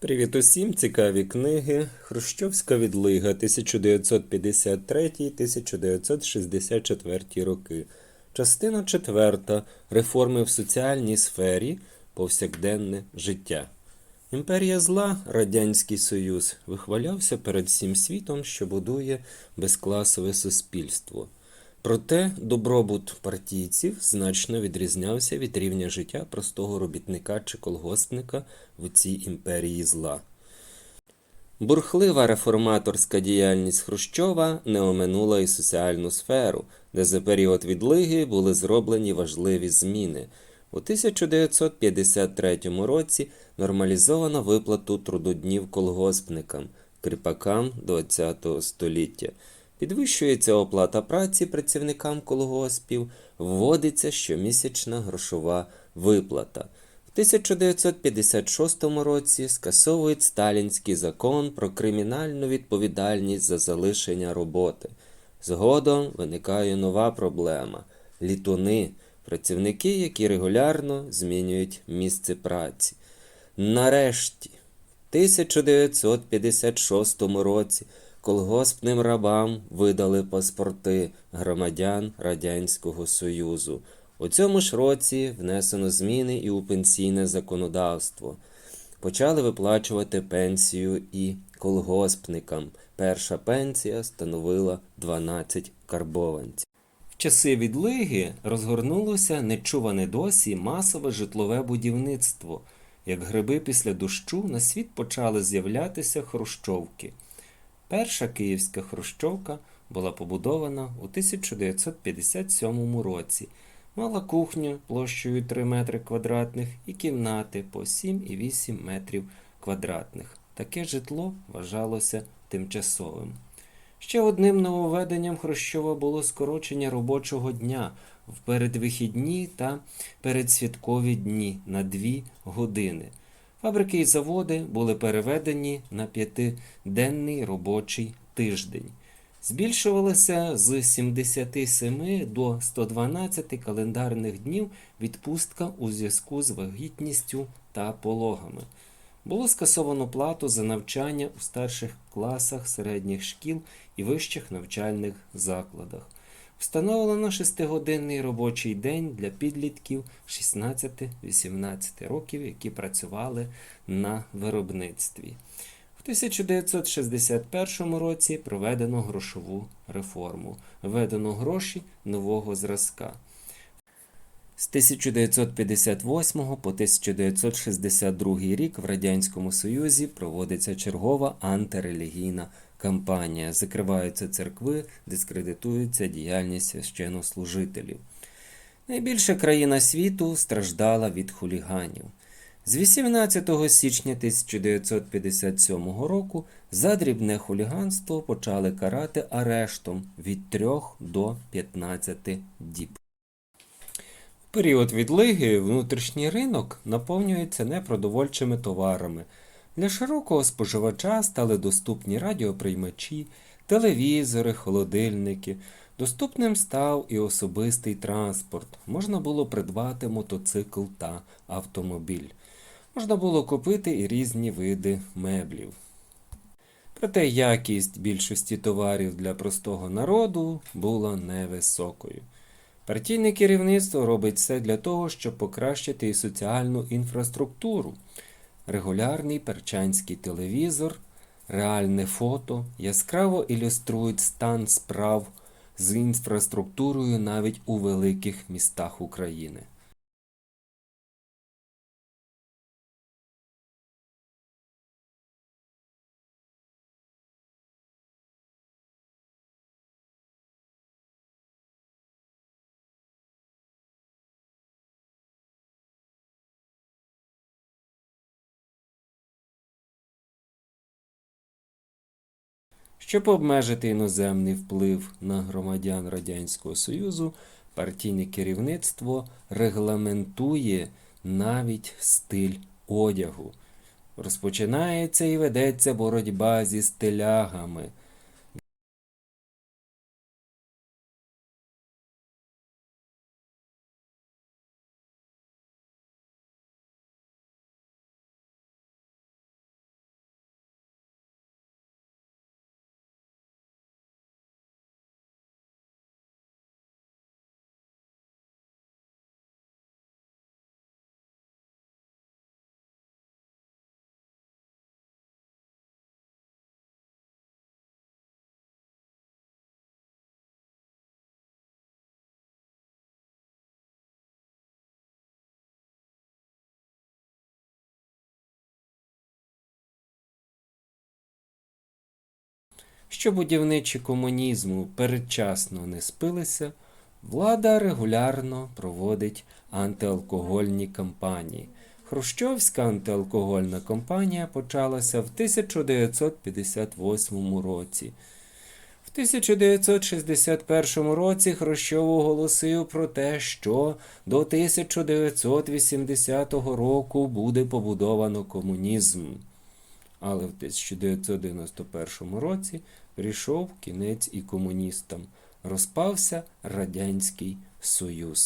Привіт усім! Цікаві книги. Хрущовська відлига 1953-1964 роки. Частина 4. Реформи в соціальній сфері. Повсякденне життя. Імперія зла, Радянський Союз, вихвалявся перед всім світом, що будує безкласове суспільство. Проте добробут партійців значно відрізнявся від рівня життя простого робітника чи колгоспника в цій імперії зла. Бурхлива реформаторська діяльність Хрущова не оминула і соціальну сферу, де за період відлиги були зроблені важливі зміни. У 1953 році нормалізовано виплату трудоднів колгоспникам, кріпакам ХХ століття. Підвищується оплата праці працівникам колгоспів, вводиться щомісячна грошова виплата. В 1956 році скасовують сталінський закон про кримінальну відповідальність за залишення роботи. Згодом виникає нова проблема літуни, працівники, які регулярно змінюють місце праці. Нарешті, в 1956 році колгоспним рабам видали паспорти громадян Радянського Союзу. У цьому ж році внесено зміни і у пенсійне законодавство. Почали виплачувати пенсію і колгоспникам. Перша пенсія становила 12 карбованців. В часи відлиги розгорнулося нечуване досі масове житлове будівництво. Як гриби після дощу на світ почали з'являтися хрущовки. Перша київська хрущовка була побудована у 1957 році. Мала кухню площею 3 метри квадратних і кімнати по 7,8 метрів квадратних. Таке житло вважалося тимчасовим. Ще одним нововведенням Хрущова було скорочення робочого дня в передвихідні та передсвяткові дні на 2 години. Фабрики і заводи були переведені на п'ятиденний робочий тиждень. Збільшувалася з 77 до 112 календарних днів відпустка у зв'язку з вагітністю та пологами. Було скасовано плату за навчання у старших класах середніх шкіл і вищих навчальних закладах. Встановлено шестигодинний робочий день для підлітків 16-18 років, які працювали на виробництві. В 1961 році проведено грошову реформу. Введено гроші нового зразка. З 1958 по 1962 рік в Радянському Союзі проводиться чергова антирелігійна кампанія. Закриваються церкви, дискредитується діяльність священнослужителів. Найбільша країна світу страждала від хуліганів. З 18 січня 1957 року за дрібне хуліганство почали карати арештом від 3 до 15 діб. В період відлиги внутрішній ринок наповнюється непродовольчими товарами. Для широкого споживача стали доступні радіоприймачі, телевізори, холодильники. Доступним став і особистий транспорт. Можна було придбати мотоцикл та автомобіль. Можна було купити і різні види меблів. Проте якість більшості товарів для простого народу була невисокою. Партійне керівництво робить все для того, щоб покращити і соціальну інфраструктуру. Регулярний перчанський телевізор, реальне фото яскраво ілюструють стан справ з інфраструктурою навіть у великих містах України. Щоб обмежити іноземний вплив на громадян Радянського Союзу, партійне керівництво регламентує навіть стиль одягу. Розпочинається і ведеться боротьба зі стилягами. Що будівничі комунізму передчасно не спилися, влада регулярно проводить антиалкогольні кампанії. Хрущовська антиалкогольна кампанія почалася в 1958 році. В 1961 році Хрущов оголосив про те, що до 1980 року буде побудовано комунізм. Але в 1991 році прийшов кінець і комуністам. Розпався Радянський Союз.